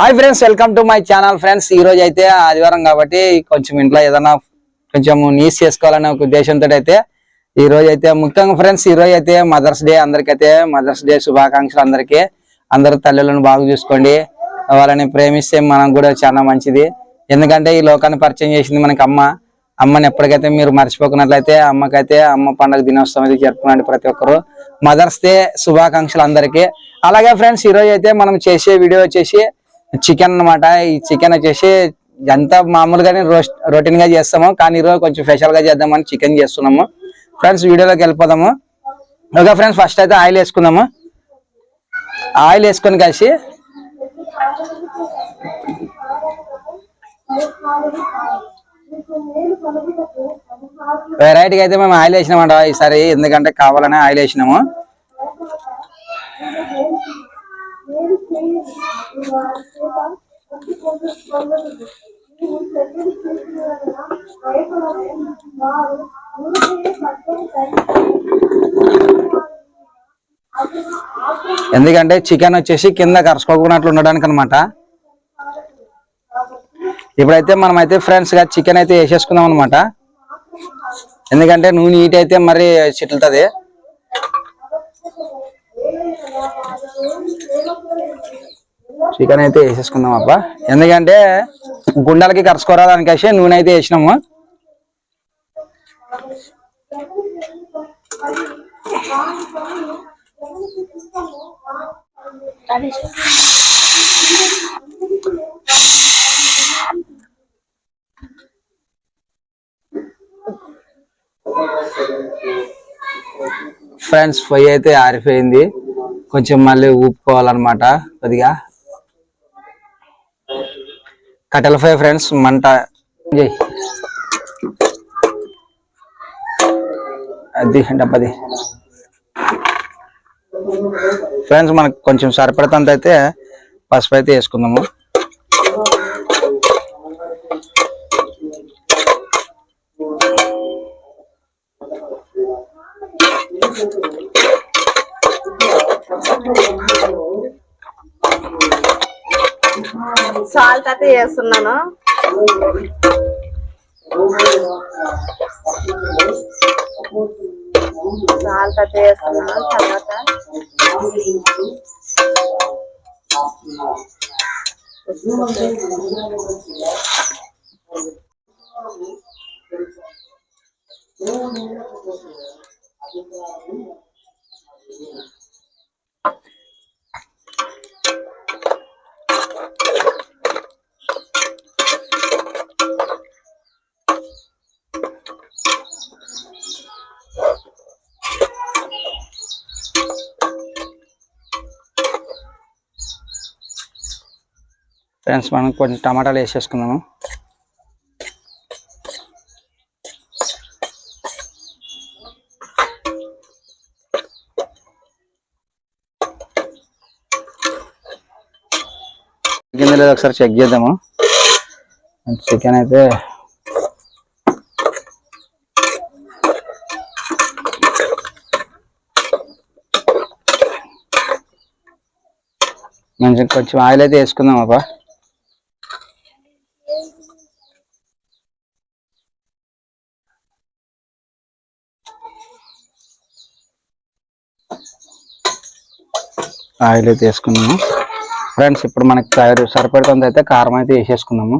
Hi friends welcome to my channel friends ఈ రోజు అయితే ఆదివారం కాబట్టి కొంచెం ఇంట్లో ఏదైనా కొంచెం నీస్ చేసుకోవాలనే ఒక ఉద్దేశంతో అయితే ఈ రోజు అయితే ముఖ్యంగా ఫ్రెండ్స్ ఈ రోజు అయితే మదర్స్ డే అందరికైతే మదర్స్ డే శుభాకాంక్షలు అందరికీ. అందరు తల్లులను బాగా చూసుకోండి. వాళ్ళని ప్రేమిస్తే మనం కూడా చాలా మంచిది. ఎందుకంటే ఈ లోకాన్ని పరిచయం చేసింది మనకి అమ్మ. అమ్మని ఎప్పటికైతే మీరు మర్చిపోకున్నట్లయితే అమ్మకైతే అమ్మ పండుగ దినోత్సవం అయితే జరుపుకున్నాడు ప్రతి ఒక్కరు. మదర్స్ డే శుభాకాంక్షలు అందరికీ. అలాగే ఫ్రెండ్స్ ఈరోజు అయితే మనం చేసే వీడియో వచ్చేసి చికెన్ అన్నమాట. ఈ చికెన్ వచ్చేసి ఎంత మామూలుగానే రోస్ట్ రొటీన్గా చేస్తాము కానీ ఈరోజు కొంచెం స్పెషల్గా చేద్దామని చికెన్ చేస్తున్నాము. ఫ్రెండ్స్ వీడియోలోకి వెళ్ళిపోదాము. ఓకే ఫ్రెండ్స్ ఫస్ట్ అయితే ఆయిల్ వేసుకుందాము. ఆయిల్ వేసుకొని కలిసి వెరైటీగా అయితే మేము ఆయిల్ వేసినామంట ఈసారి ఎందుకంటే కావాలనే ఆయిల్ వేసినాము. ఎందుకంటే చికెన్ వచ్చేసి కింద కరుచుకోకున్నట్లు ఉండడానికి అనమాట ఇప్పుడైతే మనం అయితే ఫ్రెండ్స్గా చికెన్ అయితే వేసేసుకుందాం అనమాట ఎందుకంటే నూనె హీట్ అయితే మరి చిట్లుతుంది. చికెన్ అయితే వేసేసుకుందాం అప్ప ఎందుకంటే గుండెలకి కరుచుకోరాదనికేసి నూనె అయితే వేసినాము. ఫ్రెండ్స్ పొయ్యి అయితే ఆరిపోయింది. కొంచెం మళ్ళీ ఊపుకోవాలన్నమాట కొద్దిగా. కట్టెల ఫ్రై ఫ్రెండ్స్ మంట. అది డబ్బది. ఫ్రెండ్స్ మనకు కొంచెం సరిపడతంత అయితే పసుపు అయితే వేసుకుందాము. సాల్ట్ అయితే వేస్తున్నాను. సాల్ట్ అయితే వేస్తున్నాను తర్వాత ఫ్రెండ్స్ మనం కొన్ని టమాటాలు వేసేసుకుందాము. చికెన్ లేదు ఒకసారి చెక్ చేద్దాము. చికెన్ అయితే మంచిగా కొంచెం ఆయిల్ అయితే వేసుకుందాం అబ్బా ఆయిల్ అయితే వేసుకున్నాము. ఫ్రెండ్స్ ఇప్పుడు మనకి సరి- సరిపడుతుంది అయితే కారం అయితే వేసేసుకుందాము.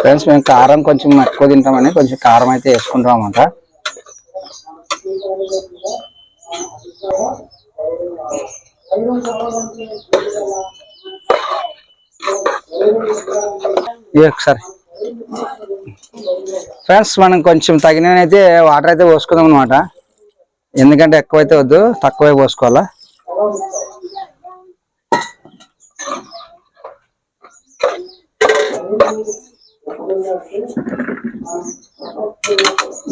ఫ్రెండ్స్ మేము కారం కొంచెం ఎక్కువ తింటామని కొంచెం కారం అయితే వేసుకుంటాం అన్నమాట ఒకసారి. ఫ్రెండ్స్ మనం కొంచెం తగినైతే వాటర్ అయితే పోసుకుందాం అనమాట ఎందుకంటే ఎక్కువైతే వద్దు తక్కువే పోసుకోవాలా.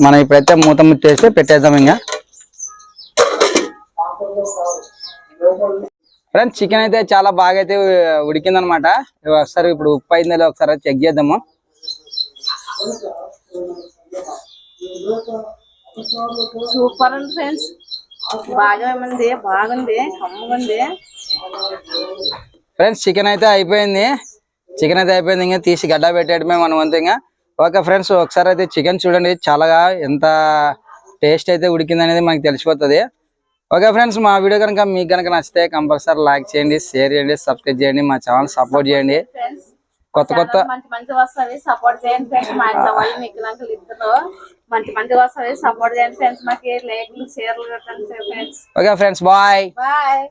మనం ఇప్పుడైతే మూత ముట్టేసి పెట్టేద్దాం ఇంకా ఫ్రెండ్స్ చికెన్ అయితే చాలా బాగా అయితే ఉడికింది అనమాట ఒకసారి ఇప్పుడు ఉప్పు అయిందో ఒకసారి చెక్ చేద్దాము. సూపర్ ఉంది ఫ్రెండ్స్ బాగా ఉంది బాగుంది కమ్ముంది ఫ్రెండ్స్ చికెన్ అయితే అయిపోయింది. చికెన్ అయితే అయిపోయింది. ఇంకా తీసి గడ్డ పెట్టేయడమే మనం అంతే ఇంకా. ఓకే ఫ్రెండ్స్ ఒకసారి అయితే చికెన్ చూడండి. చాలా ఎంత టేస్ట్ అయితే ఉడికింది అనేది మనకి తెలిసిపోతుంది. ఓకే ఫ్రెండ్స్ మా వీడియో కనుక మీకు కనుక నచ్చితే కంపల్సరీ లైక్ చేయండి షేర్ చేయండి సబ్స్క్రైబ్ చేయండి మా ఛానల్ సపోర్ట్ చేయండి. కొత్త కొత్త మంచి మంచి వస్తాయి సపోర్ట్ చేయండి ఫ్రెండ్స్ మా ఇంట్లో వాళ్ళు మీకు అంకుల్ ఇద్దరు మంచి మంచి వస్తాయి సపోర్ట్ చేయండి ఫ్రెండ్స్ మాకి లైక్లు షేర్లు friends okay friends bye bye